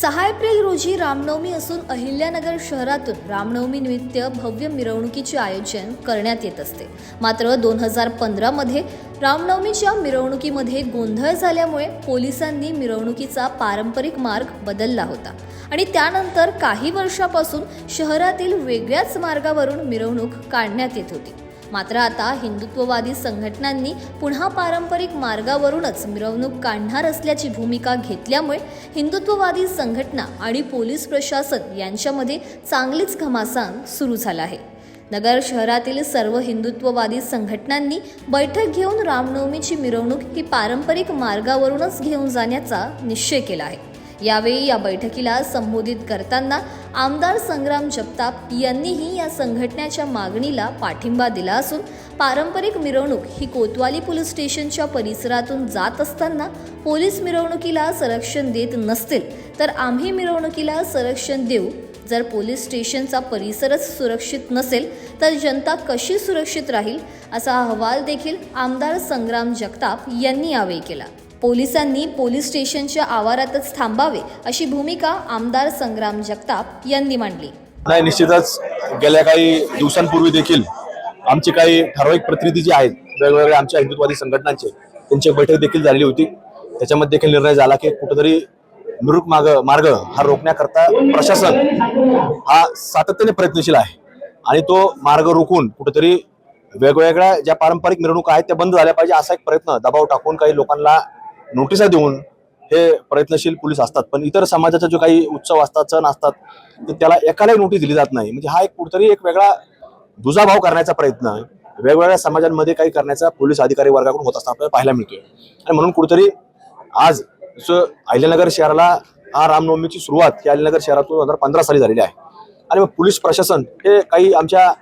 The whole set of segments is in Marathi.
सहा एप्रिल रोजी रामनवमी असून अहिल्यानगर शहरातून रामनवमी निमित्त भव्य मिरवणुकीचे आयोजन करण्यात येत असते. मात्र दोन हजार पंधरामध्ये रामनवमीच्या मिरवणुकीमध्ये गोंधळ झाल्यामुळे पोलिसांनी मिरवणुकीचा पारंपरिक मार्ग बदलला होता आणि त्यानंतर काही वर्षापासून शहरातील वेगळ्याच मार्गावरून मिरवणूक काढण्यात येत होती. मात्र आता हिंदुत्ववादी संघटनांनी पुन्हा पारंपरिक मार्गावरूनच मिरवणूक काढणार असल्याची भूमिका घेतल्यामुळे हिंदुत्ववादी संघटना आणि पोलीस प्रशासन यांच्यामध्ये चांगलीच घमासान सुरू झाला आहे. नगर शहरातील सर्व हिंदुत्ववादी संघटनांनी बैठक घेऊन रामनवमीची मिरवणूक ही पारंपरिक मार्गावरूनच घेऊन जाण्याचा निश्चय केला आहे. यावेळी या बैठकीला संबोधित करताना आमदार संग्राम जगताप यांनीही या संघटनेच्या मागणीला पाठिंबा दिला असून पारंपरिक मिरवणूक ही कोतवाली पोलीस स्टेशनच्या परिसरातून जात असताना पोलीस मिरवणुकीला संरक्षण देत नसतील तर आम्ही मिरवणुकीला संरक्षण देऊ. जर पोलीस स्टेशनचा परिसरच सुरक्षित नसेल तर जनता कशी सुरक्षित राहील? असा अहवाल देखील आमदार संग्राम जगताप यांनी यावेळी केला. पोलिसांनी पोलीस स्टेशनच्या आवारातच थांबावे अशी भूमिका आमदार संग्राम जगताप यांनी मांडली. नाही निश्चितच गेल्या काही दिवसांपूर्वी देखील आमचे काही ठराविक प्रतिनिधी जे आहेत वेगवेगळ्या आमच्या हिंदुत्वादी संघटनांचे त्यांची बैठक देखील झालेली होती. त्याच्यामध्ये देखील निर्णय झाला की कुठेतरी मिरुक मार्ग मार्ग हा रोखण्याकरता प्रशासन हा सातत्याने प्रयत्नशील आहे आणि तो मार्ग रोखून कुठेतरी वेगवेगळ्या ज्या पारंपरिक मिरवणुका आहेत त्या बंद झाल्या पाहिजे असा एक प्रयत्न दबाव टाकून काही लोकांना नोटिसा देऊन हे प्रयत्नशील पोलीस असतात. पण इतर समाजाचा जो काही उत्सव असतात सण असतात तर त्याला एकालाही नोटीस दिली जात नाही. म्हणजे हा एक कुठतरी एक वेगळा दुजाभाव करण्याचा प्रयत्न वेगवेगळ्या समाजांमध्ये काही करण्याचा पोलीस अधिकारी वर्गाकडून होत असताना आपल्याला पाहायला मिळतोय. आणि म्हणून कुठेतरी आज जसं अहिल्यानगर शहराला हा रामनवमीची सुरुवात ही अहिल्यानगर शहरातून दोन हजार पंधरा साली झालेली आहे. आणि मग पोलीस प्रशासन हे काही आमच्या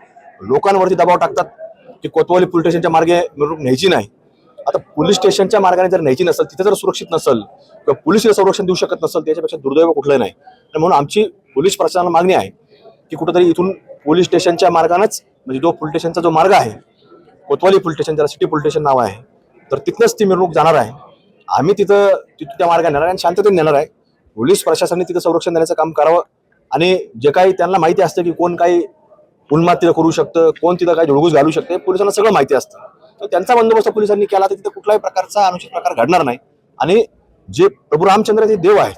लोकांवरती दबाव टाकतात की कोतवाली पोलीस स्टेशनच्या मार्गे मिरवणूक न्यायची नाही. आता पोलीस स्टेशनच्या मार्गाने जर न्यायची नसेल तिथे जर सुरक्षित नसेल किंवा पोलीस संरक्षण देऊ शकत नसेल त्याच्यापेक्षा दुर्दैव कुठलं नाही. आणि म्हणून आमची पोलीस प्रशासनाला मागणी आहे की कुठेतरी इथून पोलीस स्टेशनच्या मार्गानंच म्हणजे जो पोलीस स्टेशनचा जो मार्ग आहे कोतवाली पोलीस स्टेशन ज्याला सिटी पोलीस स्टेशन नाव आहे तर तिथनंच ती मिरवणूक जाणार आहे. आम्ही तिथं तिथं त्या मार्गाने नेणार आहे आणि शांततेने नेणार आहे. पोलीस प्रशासनाने तिथं संरक्षण देण्याचं काम करावं आणि जे काही त्यांना माहिती असतं की कोण काही उन्माद तिथं करू शकतं कोण तिथं काही झुळगूस घालू शकते पोलिसांना सगळं माहिती असतं. तर त्यांचा बंदोबस्त पोलिसांनी केला तर तिथं कुठल्याही प्रकारचा अनुचित प्रकार घडणार नाही. आणि जे प्रभू रामचंद्र हे देव आहेत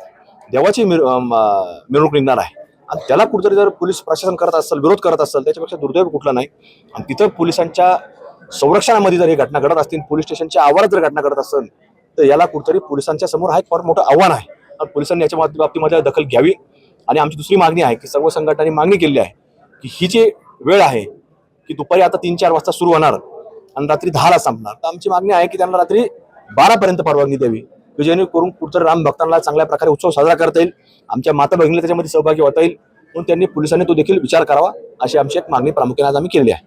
देवाची मिरवणूक निघणार आहे. आणि त्याला कुठेतरी जर पोलीस प्रशासन करत असेल विरोध करत असेल त्याच्यापेक्षा दुर्दैव कुठला नाही. आणि तिथं पोलिसांच्या संरक्षणामध्ये जर ही घटना घडत असतील पोलीस स्टेशनच्या आवारात जर घटना घडत असेल तर याला कुठेतरी पोलिसांच्या समोर हा एक फार मोठं आव्हान आहे. आणि पोलिसांनी याच्या बाबतीमध्ये दखल घ्यावी. आणि आमची दुसरी मागणी आहे की सर्व संघटनांनी मागणी केली आहे की ही जी वेळ आहे की दुपारी आता तीन चार वाजता सुरू होणार आणि रात्री दहाला संपणार. तर आमची मागणी आहे की त्यांना रात्री बारापर्यंत परवानगी द्यावी. की जेणेकरून कुठं राम भक्तांना चांगल्या प्रकारे उत्सव साजरा करता येईल आमच्या माता भगिनीला त्याच्यामध्ये सहभागी होता येईल म्हणून त्यांनी पोलिसांनी तो देखील विचार करावा अशी आमची एक मागणी प्रामुख्याने आज आम्ही केली आहे.